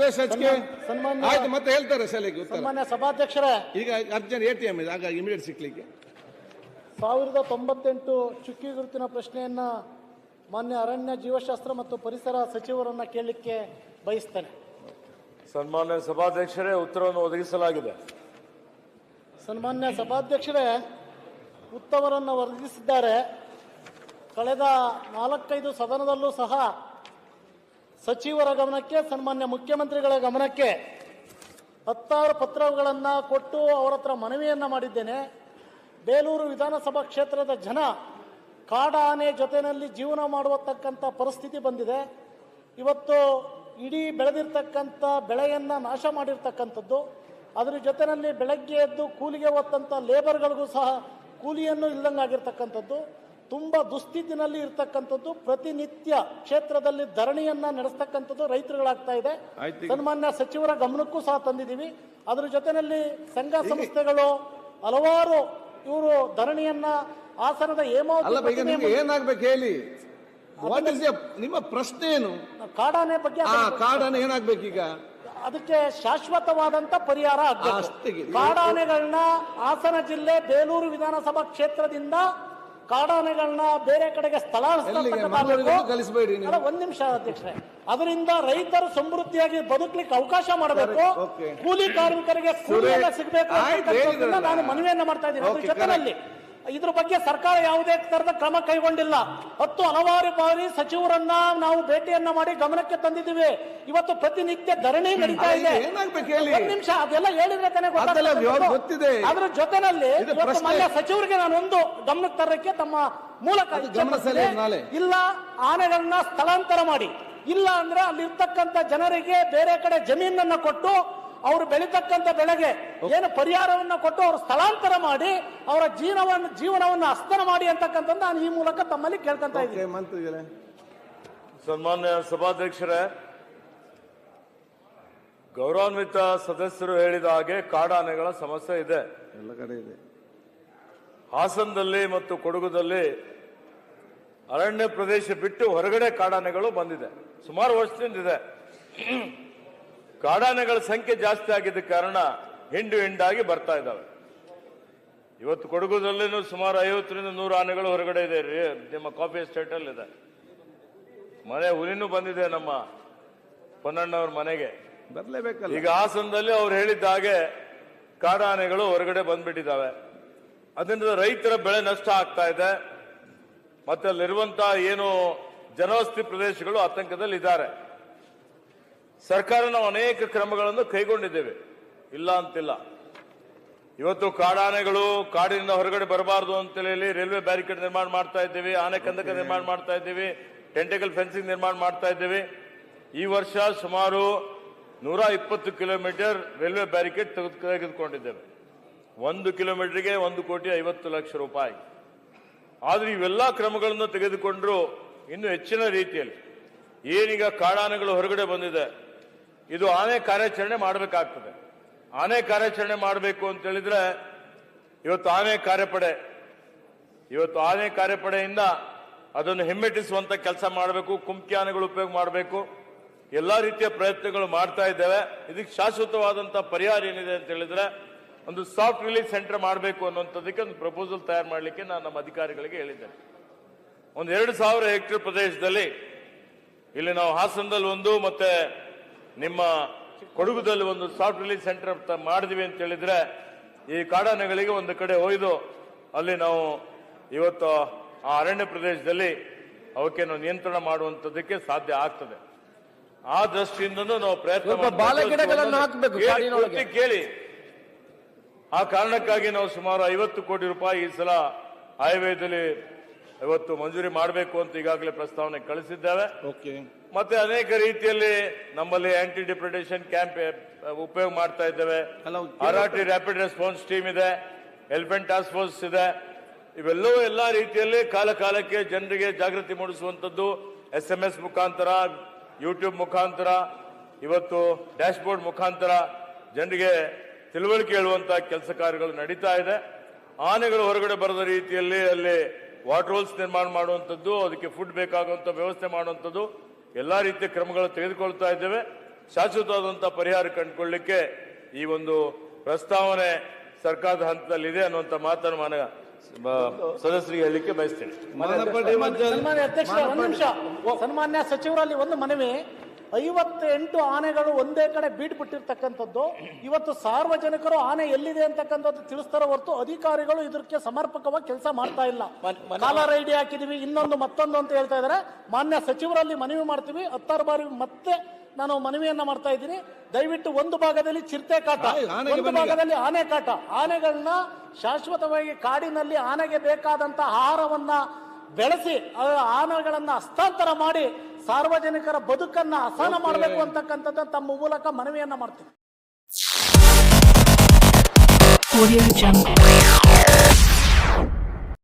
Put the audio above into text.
ಸುರೇಶ್ ಹಚ್ಕೆ ಸನ್ಮಾನ್ಯ- ಆಯ್ತು ಮತ್ತೆ ಹೇಳ್ತಾರೆ ಶಾಲೆಗೆ ಉತ್ತರ. ಸನ್ಮಾನ್ಯ ಸಭಾಧ್ಯಕ್ಷರೇ. ಈಗ ಅರ್ಜೆಂಟ್ ಎ ಟಿ ಎಂ ಇದೆ ಹಾಗಾಗಿ ಇಮಿಡಿಯೇಟ್ ಸಿಕ್ಲಿಕ್ಕೆ. ಸಾವಿರದ ತೊಂಬತ್ತೆಂಟು ಚುಕ್ಕಿ ಗುರುತಿನ ಪ್ರಶ್ನೆಯನ್ನ ಮಾನ್ಯ ಅರಣ್ಯ ಜೀವಶಾಸ್ತ್ರ ಮತ್ತು ಪರಿಸರ ಸಚಿವರನ್ನ ಕೇಳಲಿಕ್ಕೆ ಬಯಸ್ತೇನೆ. ಸನ್ಮಾನ್ಯ ಸಭಾಧ್ಯಕ್ಷರೇ ಉತ್ತರವನ್ನು ಒದಗಿಸಲಾಗಿದೆ. ಸನ್ಮಾನ್ಯ ಸಭಾಧ್ಯಕ್ಷರೇ ಉತ್ತರವನ್ನು ಒದಗಿಸಿದ್ದಾರೆ ಕಳೆದ ನಾಲ್ಕೈದು ಸದನದಲ್ಲೂ ಸಹ ಸಚಿವರ ಗಮನಕ್ಕೆ, ಸನ್ಮಾನ್ಯ ಮುಖ್ಯಮಂತ್ರಿಗಳ ಗಮನಕ್ಕೆ ಹತ್ತಾರು ಪತ್ರಗಳನ್ನು ಕೊಟ್ಟು ಅವರ ಹತ್ರ ಮನವಿಯನ್ನು ಮಾಡಿದ್ದೇನೆ. ಬೇಲೂರು ವಿಧಾನಸಭಾ ಕ್ಷೇತ್ರದ ಜನ ಕಾಡ ಆನೆ ಜೊತೆಯಲ್ಲಿ ಜೀವನ ಮಾಡುವತಕ್ಕಂಥ ಪರಿಸ್ಥಿತಿ ಬಂದಿದೆ. ಇವತ್ತು ಇಡೀ ಬೆಳೆದಿರ್ತಕ್ಕಂಥ ಬೆಳೆಯನ್ನು ನಾಶ ಮಾಡಿರ್ತಕ್ಕಂಥದ್ದು. ಅದರ ಜೊತೆಯಲ್ಲಿ ಬೆಳಗ್ಗೆ ಎದ್ದು ಕೂಲಿಗೆ ಹೋದಂಥ ಲೇಬರ್ಗಳಿಗೂ ಸಹ ಕೂಲಿಯನ್ನು ಇಲ್ಲದಂಗಾಗಿರ್ತಕ್ಕಂಥದ್ದು. ತುಂಬ ದುಸ್ಥಿತಿನಲ್ಲಿ ಇರ್ತಕ್ಕಂಥದ್ದು ಪ್ರತಿನಿತ್ಯ ಕ್ಷೇತ್ರದಲ್ಲಿ ಧರಣಿಯನ್ನ ನಡೆಸ್ತಕ್ಕಂಥದ್ದು ರೈತರುಗಳಾಗ್ತಾ ಇದೆ. ಸನ್ಮಾನ್ಯ ಸಚಿವರ ಗಮನಕ್ಕೂ ಸಹ ತಂದಿದ್ದೀವಿ. ಅದರ ಜೊತೆಯಲ್ಲಿ ಸಂಘ ಸಂಸ್ಥೆಗಳು ಹಲವಾರು ಇವರು ಧರಣಿಯನ್ನ ಹಾಸನದ ಏನಾಗ್ಬೇಕು ಹೇಳಿ? ನಿಮ್ಮ ಪ್ರಶ್ನೆ ಏನು? ಕಾಡಾನೆ ಬಗ್ಗೆ ಕಾಡಾನೆ ಏನಾಗ್ಬೇಕು ಈಗ? ಅದಕ್ಕೆ ಶಾಶ್ವತವಾದಂತ ಪರಿಹಾರ. ಕಾಡಾನೆಗಳನ್ನ ಹಾಸನ ಜಿಲ್ಲೆ ಬೇಲೂರು ವಿಧಾನಸಭಾ ಕ್ಷೇತ್ರದಿಂದ ಕಾಡಾನೆಗಳನ್ನ ಬೇರೆ ಕಡೆಗೆ. ಸ್ಥಳಾಂತರ ಒಂದ್ ನಿಮಿಷ ಅಧ್ಯಕ್ಷರೇ. ಅದರಿಂದ ರೈತರು ಸಮೃದ್ಧಿಯಾಗಿ ಬದುಕಲಿಕ್ಕೆ ಅವಕಾಶ ಮಾಡಬೇಕು. ಕೂಲಿ ಕಾರ್ಮಿಕರಿಗೆ ಕೂಲಿ ಎಲ್ಲ ಸಿಗಬೇಕು ನಾನು ಮನವಿಯನ್ನ ಮಾಡ್ತಾ ಇದ್ದೀನಿ. ಅದ್ರ ಜೊತೆನಲ್ಲಿ ಇದ್ರ ಬಗ್ಗೆ ಸರ್ಕಾರ ಯಾವುದೇ ತರದ ಕ್ರಮ ಕೈಗೊಂಡಿಲ್ಲ. ಹತ್ತು ಹಲವಾರು ಬಾರಿ ಸಚಿವರನ್ನ ನಾವು ಭೇಟಿಯನ್ನ ಮಾಡಿ ಗಮನಕ್ಕೆ ತಂದಿದ್ದೀವಿ. ಇವತ್ತು ಪ್ರತಿನಿತ್ಯ ಧರಣಿ ನಡೀತಾ ಇದೆ. ನಿಮಿಷ ಅದೆಲ್ಲ ಹೇಳಿದ್ರೆ ತಾನೇ. ಗೊತ್ತಿದೆ. ಅದ್ರ ಜೊತೆನಲ್ಲಿ ಸಚಿವರಿಗೆ ನಾನು ಒಂದು ಗಮನಕ್ಕೆ ತರಕ್ಕೆ ತಮ್ಮ ಮೂಲಕ. ಇಲ್ಲ ಆನೆಗಳನ್ನ ಸ್ಥಳಾಂತರ ಮಾಡಿ. ಇಲ್ಲ ಅಂದ್ರೆ ಅಲ್ಲಿರ್ತಕ್ಕಂಥ ಜನರಿಗೆ ಬೇರೆ ಕಡೆ ಜಮೀನನ್ನ ಕೊಟ್ಟು ಅವರು ಬೆಳೀತಕ್ಕಂಥ ಬೆಳೆಗೆ ಏನು ಪರಿಹಾರವನ್ನ ಕೊಟ್ಟು ಅವರು ಸ್ಥಳಾಂತರ ಮಾಡಿ ಅವರ ಜೀವನವನ್ನು ಜೀವನವನ್ನು ಅಸ್ತನ ಮಾಡಿ ಅಂತಕ್ಕಂಥದ್ದು ನಾನು ಈ ಮೂಲಕ ತಮ್ಮಲ್ಲಿ ಕೇಳ್ಕೊಂತ ಇದ್ದೀನಿ. ಸನ್ಮಾನ್ಯ ಸಭಾಧ್ಯಕ್ಷರೇ ಗೌರವಾನ್ವಿತ ಸದಸ್ಯರು ಹೇಳಿದ ಹಾಗೆ ಕಾಡಾನೆಗಳ ಸಮಸ್ಯೆ ಇದೆ. ಎಲ್ಲ ಕಡೆ ಇದೆ. ಹಾಸನದಲ್ಲಿ ಮತ್ತು ಕೊಡಗುದಲ್ಲಿ ಅರಣ್ಯ ಪ್ರದೇಶ ಬಿಟ್ಟು ಹೊರಗಡೆ ಕಾಡಾನೆಗಳು ಬಂದಿದೆ. ಸುಮಾರು ವರ್ಷದಿಂದ ಇದೆ. ಕಾಡಾನೆಗಳ ಸಂಖ್ಯೆ ಜಾಸ್ತಿ ಆಗಿದ್ದ ಕಾರಣ ಹಿಂಡು ಹಿಂಡಾಗಿ ಬರ್ತಾ ಇದ್ದಾವೆ. ಇವತ್ತು ಕೊಡಗುದಲ್ಲೇನು ಸುಮಾರು ಐವತ್ತರಿಂದ ನೂರು ಆನೆಗಳು ಹೊರಗಡೆ ಇದೆ. ರೀ ನಿಮ್ಮ ಕಾಫಿ ಎಸ್ಟೇಟ್ ಅಲ್ಲಿ ಇದೆ. ಮನೆ ಹುಲಿನೂ ಬಂದಿದೆ ನಮ್ಮ ಪೊನ್ನಣ್ಣವ್ರ ಮನೆಗೆ. ಬರ್ಲೇಬೇಕಲ್ಲ. ಈಗ ಹಾಸನದಲ್ಲಿ ಅವ್ರು ಹೇಳಿದ್ದ ಹಾಗೆ ಕಾಡಾನೆಗಳು ಹೊರಗಡೆ ಬಂದ್ಬಿಟ್ಟಿದ್ದಾವೆ. ಅದರಿಂದ ರೈತರ ಬೆಳೆ ನಷ್ಟ ಆಗ್ತಾ ಇದೆ. ಮತ್ತೆ ಅಲ್ಲಿರುವಂತಹ ಏನು ಜನವಸತಿ ಪ್ರದೇಶಗಳು ಆತಂಕದಲ್ಲಿ ಇದ್ದಾರೆ ಸರ್ಕಾರ ನಾವು ಅನೇಕ ಕ್ರಮಗಳನ್ನು ಕೈಗೊಂಡಿದ್ದೇವೆ. ಇಲ್ಲ ಅಂತಿಲ್ಲ. ಇವತ್ತು ಕಾಡಾನೆಗಳು ಕಾಡಿನಿಂದ ಹೊರಗಡೆ ಬರಬಾರದು ಅಂತೇಳಿ ರೈಲ್ವೆ ಬ್ಯಾರಿಕೇಡ್ ನಿರ್ಮಾಣ ಮಾಡ್ತಾ ಇದ್ದೀವಿ ಆನೆ ಕಂದಕ ನಿರ್ಮಾಣ ಮಾಡ್ತಾ ಇದ್ದೀವಿ ಟೆಂಟಿಕಲ್ ಫೆನ್ಸಿಂಗ್ ನಿರ್ಮಾಣ ಮಾಡ್ತಾ ಇದ್ದೀವಿ. ಈ ವರ್ಷ ಸುಮಾರು ನೂರ ಇಪ್ಪತ್ತು ಕಿಲೋಮೀಟರ್ ರೈಲ್ವೆ ಬ್ಯಾರಿಕೇಡ್ ತೆಗೆದು ತೆಗೆದುಕೊಂಡಿದ್ದೇವೆ. ಒಂದು ಕಿಲೋಮೀಟರ್ಗೆ ಒಂದು ಕೋಟಿ ಐವತ್ತು ಲಕ್ಷ ರೂಪಾಯಿ. ಆದ್ರೆ ಇವೆಲ್ಲ ಕ್ರಮಗಳನ್ನು ತೆಗೆದುಕೊಂಡ್ರು ಇನ್ನು ಹೆಚ್ಚಿನ ರೀತಿಯಲ್ಲಿ. ಏನೀಗ ಕಾಡಾನೆಗಳು ಹೊರಗಡೆ ಬಂದಿದೆ ಇದು ಆನೆ ಕಾರ್ಯಾಚರಣೆ ಮಾಡಬೇಕಾಗ್ತದೆ. ಆನೆ ಕಾರ್ಯಾಚರಣೆ ಮಾಡಬೇಕು ಅಂತ ಹೇಳಿದ್ರೆ, ಇವತ್ತು ಆನೆ ಕಾರ್ಯಪಡೆ, ಇವತ್ತು ಆನೆ ಕಾರ್ಯಪಡೆಯಿಂದ ಅದನ್ನು ಹಿಮ್ಮೆಟ್ಟಿಸುವಂತ ಕೆಲಸ ಮಾಡಬೇಕು, ಕುಂಕಿ ಆನೆಗಳು ಉಪಯೋಗ ಮಾಡಬೇಕು. ಎಲ್ಲಾ ರೀತಿಯ ಪ್ರಯತ್ನಗಳು ಮಾಡ್ತಾ ಇದ್ದೇವೆ. ಇದಕ್ಕೆ ಶಾಶ್ವತವಾದಂತಹ ಪರಿಹಾರ ಏನಿದೆ ಅಂತ ಹೇಳಿದ್ರೆ, ಒಂದು ಸಾಫ್ಟ್ ರಿಲೀಸ್ ಸೆಂಟರ್ ಮಾಡಬೇಕು ಅನ್ನುವಂಥದ್ದಕ್ಕೆ ಒಂದು ಪ್ರಪೋಸಲ್ ತಯಾರು ಮಾಡಲಿಕ್ಕೆ ನಾನು ನಮ್ಮ ಅಧಿಕಾರಿಗಳಿಗೆ ಹೇಳಿದ್ದೇನೆ. ಒಂದು ಎರಡು ಸಾವಿರ ಹೆಕ್ಟೇರ್ ಪ್ರದೇಶದಲ್ಲಿ, ಇಲ್ಲಿ ನಾವು ಹಾಸನದಲ್ಲಿ ಒಂದು, ಮತ್ತೆ ನಿಮ್ಮ ಕೊಡಗುದಲ್ಲಿ ಒಂದು ಸಾಫ್ಟ್ ರಿಲೀಸ್ ಸೆಂಟರ್ ಮಾಡಿದ್ವಿ ಅಂತ ಹೇಳಿದ್ರೆ ಈ ಕಾಡಾನೆಗಳಿಗೆ ಒಂದು ಕಡೆ ಒಯ್ದು ಅಲ್ಲಿ ನಾವು ಇವತ್ತು ಆ ಅರಣ್ಯ ಪ್ರದೇಶದಲ್ಲಿ ಅವಕ್ಕೆ ನಾವು ನಿಯಂತ್ರಣ ಮಾಡುವಂತದಕ್ಕೆ ಸಾಧ್ಯ ಆಗ್ತದೆ. ಆ ದೃಷ್ಟಿಯಿಂದನೂ ನಾವು ಪ್ರಯತ್ನ ಕೇಳಿ ಆ ಕಾರಣಕ್ಕಾಗಿ ನಾವು ಸುಮಾರು ಐವತ್ತು ಕೋಟಿ ರೂಪಾಯಿ ಈ ಸಲ ಆಯವ್ಯಯದಲ್ಲಿ ಇವತ್ತು ಮಂಜೂರಿ ಮಾಡಬೇಕು ಅಂತ ಈಗಾಗಲೇ ಪ್ರಸ್ತಾವನೆ ಕಳಿಸಿದ್ದೇವೆ. ಓಕೆ ಮತ್ತೆ ಅನೇಕ ರೀತಿಯಲ್ಲಿ ನಮ್ಮಲ್ಲಿ ಆಂಟಿ ಡಿಪ್ರೆಡೇಷನ್ ಕ್ಯಾಂಪ್ ಉಪಯೋಗ ಮಾಡ್ತಾ ಇದ್ದೇವೆ. ಆರ್ಆರ್ಟಿ ರ್ಯಾಪಿಡ್ ರೆಸ್ಪಾನ್ಸ್ ಟೀಮ್ ಇದೆ ಎಲಿಫೆಂಟ್ ಟಾಸ್ಕ್ ಫೋರ್ಸ್ ಇದೆ. ಇವೆಲ್ಲವೂ ಎಲ್ಲಾ ರೀತಿಯಲ್ಲಿ ಕಾಲ ಕಾಲಕ್ಕೆ ಜನರಿಗೆ ಜಾಗೃತಿ ಮೂಡಿಸುವಂತದ್ದು ಎಸ್ ಎಂ ಎಸ್ ಮುಖಾಂತರ ಯೂಟ್ಯೂಬ್ ಮುಖಾಂತರ ಇವತ್ತು ಡ್ಯಾಶ್ ಬೋರ್ಡ್ ಮುಖಾಂತರ ಜನರಿಗೆ ತಿಳುವಳಿಕೆ ಹೇಳುವಂತಹ ಕೆಲಸ ಕಾರ್ಯಗಳು ನಡೀತಾ ಇದೆ. ಆನೆಗಳು ಹೊರಗಡೆ ಬರದ ರೀತಿಯಲ್ಲಿ ಅಲ್ಲಿ ವಾಟರ್ ಹೋಲ್ಸ್ ನಿರ್ಮಾಣ ಮಾಡುವಂಥದ್ದು ಅದಕ್ಕೆ ಫುಡ್ ಬೇಕಾಗುವಂತ ವ್ಯವಸ್ಥೆ ಮಾಡುವಂಥದ್ದು ಎಲ್ಲ ರೀತಿಯ ಕ್ರಮಗಳು ತೆಗೆದುಕೊಳ್ತಾ ಇದ್ದೇವೆ. ಶಾಶ್ವತವಾದಂಥ ಪರಿಹಾರ ಕಂಡುಕೊಳ್ಳಿಕ್ಕೆ ಈ ಒಂದು ಪ್ರಸ್ತಾವನೆ ಸರ್ಕಾರದ ಹಂತದಲ್ಲಿದೆ ಅನ್ನುವಂತ ಮಾತನ್ನು ಮಾನ ಸದಸ್ಯರಿಗೆ ಹೇಳಲಿಕ್ಕೆ ಬಯಸ್ತೇನೆ. ಸನ್ಮಾನ್ಯ ಸಚಿವರಲ್ಲಿ ಒಂದು ಮನವಿ. ಐವತ್ತೆಂಟು ಆನೆಗಳು ಒಂದೇ ಕಡೆ ಬೀಡ್ಬಿಟ್ಟಿರ್ತಕ್ಕಂಥದ್ದು. ಇವತ್ತು ಸಾರ್ವಜನಿಕರು ಆನೆ ಎಲ್ಲಿದೆ ಅಂತಕ್ಕಂಥದ್ದು ತಿಳಿಸ್ತಾರ ಹೊರತು ಅಧಿಕಾರಿಗಳು ಇದಕ್ಕೆ ಸಮರ್ಪಕವಾಗಿ ಕೆಲಸ ಮಾಡ್ತಾ ಇಲ್ಲ. ಕಾಲರ್ ಐಡಿ ಹಾಕಿದೀವಿ ಇನ್ನೊಂದು ಮತ್ತೊಂದು ಅಂತ ಹೇಳ್ತಾ ಇದಾರೆ. ಮಾನ್ಯ ಸಚಿವರಲ್ಲಿ ಮನವಿ ಮಾಡ್ತೀವಿ. ಹತ್ತಾರು ಬಾರಿ ಮತ್ತೆ ನಾನು ಮನವಿಯನ್ನ ಮಾಡ್ತಾ ಇದ್ದೀನಿ. ದಯವಿಟ್ಟು ಒಂದು ಭಾಗದಲ್ಲಿ ಚಿರತೆ ಕಾಟ. ಒಂದು ಭಾಗದಲ್ಲಿ ಆನೆ ಕಾಟ. ಆನೆಗಳನ್ನ ಶಾಶ್ವತವಾಗಿ ಕಾಡಿನಲ್ಲಿ ಆನೆಗೆ ಬೇಕಾದಂತ ಆಹಾರವನ್ನ ಬೆಳೆಸಿ ಆನೆಗಳನ್ನ ಹಸ್ತಾಂತರ ಮಾಡಿ ಸಾರ್ವಜನಿಕರ ಬದುಕನ್ನ ಅಸಹನ ಮಾಡಬೇಕು ಅಂತಕ್ಕಂಥದ್ದು ತಮ್ಮ ಮೂಲಕ ಮನವಿಯನ್ನ ಮಾಡ್ತೀನಿ.